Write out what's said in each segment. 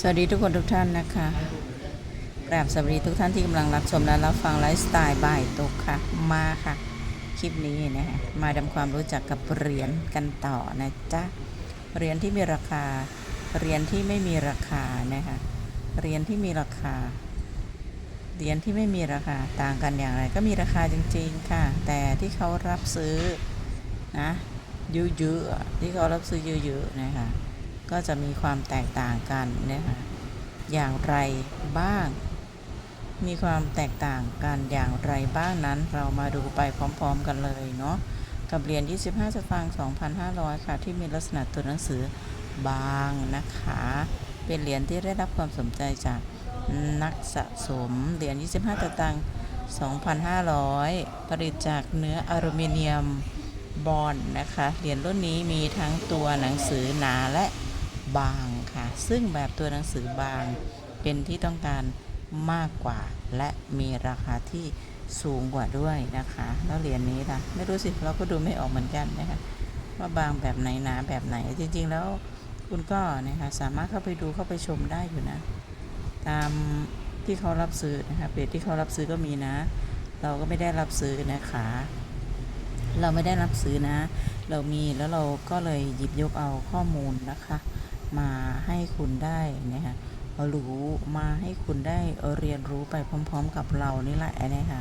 สวัสดีทุกคนทุกท่านนะคะกราบสวัสดีทุกท่านที่กำลังรับชมและรับฟังไลฟ์สไตล์บ่ายตกค่ะ มาค่ะ คลิปนี้นะฮะมาทำความรู้จักกับเหรียญกันต่อนะจ๊ะ เหรียญที่มีราคา เหรียญที่ไม่มีราคานะคะ เหรียญที่มีราคา เหรียญที่ไม่มีราคาต่างกันอย่างไร ก็มีราคาจริงๆค่ะ แต่ที่เขารับซื้อนะเยอะๆที่เขารับซื้อเยอะๆนะคะ ก็จะมีความแตกต่างกันนะคะอย่างไรบ้าง มีความแตกต่างกันอย่างไรบ้างนั้น เรามาดูไปพร้อม ๆ กันเลยเนาะกับเหรียญ25สตางค์2,500 ค่ะ ที่มีลักษณะตัวหนังสือบางนะคะ เป็นเหรียญที่ได้รับความสนใจจากนักสะสม เหรียญ25สตางค์2,500 ผลิตจากเนื้ออลูมิเนียมบอนนะคะ เหรียญรุ่นนี้มีทั้งตัวหนังสือหนาและ บางค่ะ ซึ่งแบบตัวหนังสือบางเป็นที่ต้องการมากกว่า และมีราคาที่สูงกว่าด้วยนะคะ แล้วเหรียญนี้ล่ะ ไม่รู้สิ เราก็ดูไม่ออกเหมือนกันนะคะ ว่าบางแบบไหนหนาแบบไหน จริง ๆ แล้วคุณก็นะคะสามารถเข้าไปดูเข้าไปชมได้อยู่นะ ตามที่เขารับซื้อนะคะเพจที่เขารับซื้อก็มีนะ เราก็ไม่ได้รับซื้อนะคะ เราไม่ได้รับซื้อนะ เรามีแล้วเราก็เลยหยิบยกเอาข้อมูลนะคะ มาให้คุณได้นะคะรู้มาให้คุณได้เรียนรู้ไปพร้อม ๆ กับเรานี่แหละนะคะ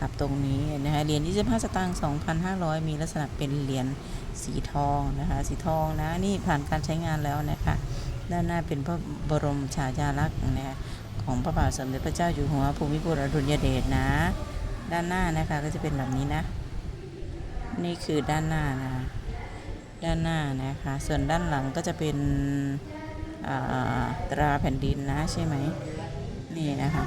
กับตรงนี้นะคะเหรียญ25 สตางค์2,500 มีลักษณะเป็นเหรียญสีทองนะคะสีทองนะนี่ผ่านการใช้งานแล้วนะคะด้านหน้าเป็นพระบรมฉายาลักษณ์นะคะของพระบาทสมเด็จพระเจ้าอยู่หัวภูมิพลอดุลยเดชนะ ด้านหน้านะคะก็จะเป็นแบบนี้นะ นี่คือด้านหน้านะ ด้านหน้านะคะ ส่วนด้านหลังก็จะเป็นตราแผ่นดินนะใช่ไหมนี่นะคะ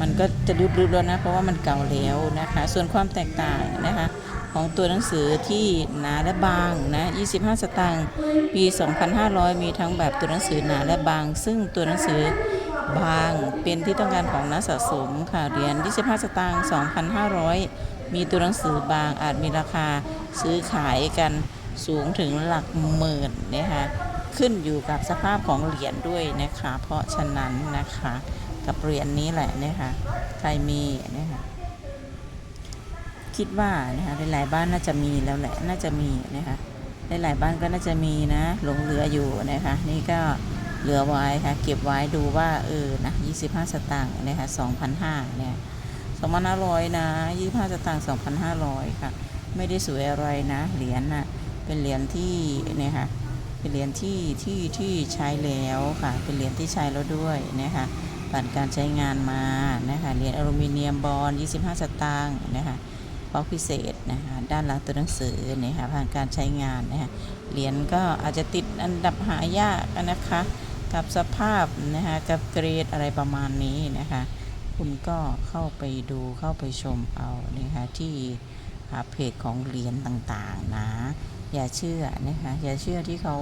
มันก็จะรุดๆแล้วนะ เพราะว่ามันเก่าแล้วนะคะ ส่วนความแตกต่างนะคะของตัวหนังสือที่หนาและบางนะ 25 สตางค์ ปี 2500 มีทั้งแบบตัวหนังสือหนาและบาง ซึ่งตัวหนังสือบางเป็นที่ต้องการของนักสะสมค่ะเหรียญ25 สตางค์ 2,500 มีตัวหนังสือบางอาจมีราคาซื้อขายกัน สูงถึงหลักหมื่นนะคะขึ้นอยู่กับสภาพของเหรียญด้วยนะคะ เพราะฉะนั้นนะคะกับเหรียญนี้แหละนะคะใครมีนะคะคิดว่านะคะหลายๆบ้านน่าจะมีแล้วแหละน่าจะมีนะคะหลายๆบ้านก็น่าจะมีนะหลงเหลืออยู่นะคะนี่ก็เหลือไว้ค่ะเก็บไว้ดูว่าเออนะ25 สตางค์นะคะ2,500เนี่ย2,500นะ25 สตางค์2,500 ค่ะ ไม่ได้สวยอะไรนะ เหรียญน่ะ เป็นเหรียญที่เนี่ยค่ะเป็นเหรียญที่ที่ที่ใช้แล้วค่ะ เป็นเหรียญที่ใช้แล้วด้วยนะคะผ่านการใช้งานมานะคะเหรียญอลูมิเนียมบอล25 สตางค์นะคะบล็อกพิเศษนะคะด้านหลังตัวหนังสือเนี่ยค่ะผ่านการใช้งานนะคะเหรียญก็อาจจะติดอันดับหายากนะคะกับสภาพนะคะกับเกรดอะไรประมาณนี้นะคะคุณก็เข้าไปดูเข้าไปชมเอานะคะที่เพจของเหรียญต่างๆนะ อย่าเชื่อนะคะอย่าเชื่อที่เขา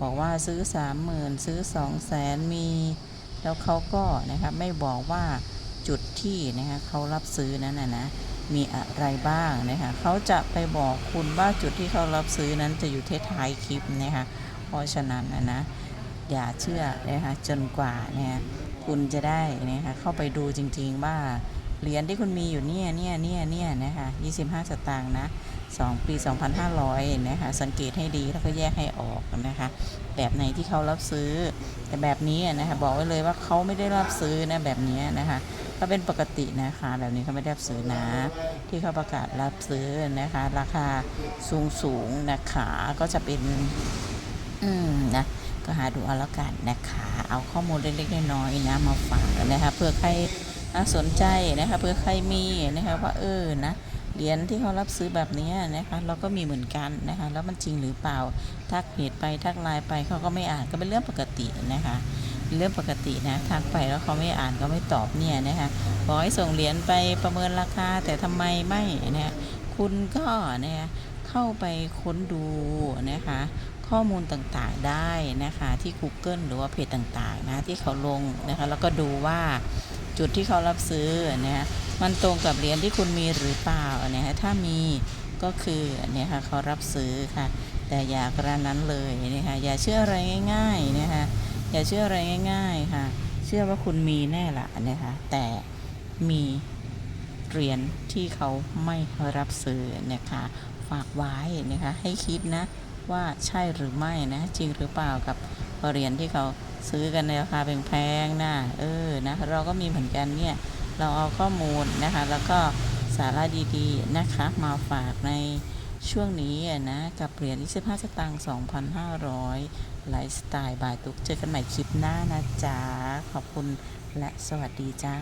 บอกว่าซื้อสามหมื่นซื้อสองแสนมี แล้วเขาก็นะคะไม่บอกว่าจุดที่นะคะเขารับซื้อนั้นนะนะมีอะไรบ้างนะคะเขาจะไปบอกคุณว่าจุดที่เขารับซื้อนั้นจะอยู่ที่ท้ายคลิปนะคะเพราะฉะนั้นนะนะอย่าเชื่อนะคะจนกว่าเนี่ยคุณจะได้นะคะเข้าไปดูจริงๆว่าเหรียญที่คุณมีอยู่เนี่ยเนี่ยเนี่ยเนี่ยนะคะ25 สตางค์นะ 2 ปี 2,500 นะคะ สังเกตให้ดีแล้วก็แยกให้ออกนะคะ แบบไหนที่เขารับซื้อ แต่แบบนี้นะคะบอกไว้เลยว่าเขาไม่ได้รับซื้อนะแบบนี้นะคะ ก็เป็นปกตินะคะ แบบนี้เขาไม่ได้รับซื้อนะ ที่เขาประกาศรับซื้อนะคะ ราคาสูงสูงนะคะก็จะเป็น อืมนะก็หาดูเอาแล้วกันนะคะ เอาข้อมูลเล็กๆน้อยๆนะมาฝากนะคะเพื่อใครสนใจนะคะเพื่อใครมีนะคะว่าเออนะ เหรียญที่เขารับซื้อแบบนี้นะคะ เราก็มีเหมือนกันนะคะ แล้วมันจริงหรือเปล่า ทักเพจไปทักไลน์ไปเขาก็ไม่อ่านก็เป็นเรื่องปกตินะคะเรื่องปกตินะทักไปแล้วเขาไม่อ่านก็ไม่ตอบเนี่ยนะคะบอกให้ส่งเหรียญไปประเมินราคาแต่ทำไมไม่นะคะคุณก็นะเข้าไปค้นดูนะคะข้อมูลต่างๆได้นะคะที่ Google หรือว่าเพจต่างๆนะที่เขาลงนะคะแล้วก็ดูว่าจุดที่เขารับซื้อนะ มันตรงกับเหรียญที่คุณมีหรือเปล่าเนะคะถ้ามีก็คือเนี่ยค่ะเขารับซื้อค่ะ แต่อย่ากระนั้นเลยนะคะอย่าเชื่ออะไรง่ายๆนะคะอย่าอย่าเชื่ออะไรง่ายๆค่ะ เชื่อว่าคุณมีแน่ละนะคะแต่มีเหรียญที่เขาไม่รับซื้อนะคะฝากไว้นะคะให้คิดนะว่าใช่หรือไม่นะจริงหรือเปล่ากับเหรียญที่เขาซื้อกันในราคาแพงๆนะเออนะเราก็มีเหมือนกันเนี่ย เราเอาข้อมูลนะคะ แล้วก็สาระดีๆนะคะมาฝากในช่วงนี้นะ กับเหรียญ25สตางค์2,500 ไลฟ์สไตล์บายตุ๊กเจอกันใหม่คลิปหน้านะจ๊ะ ขอบคุณและสวัสดีจ้า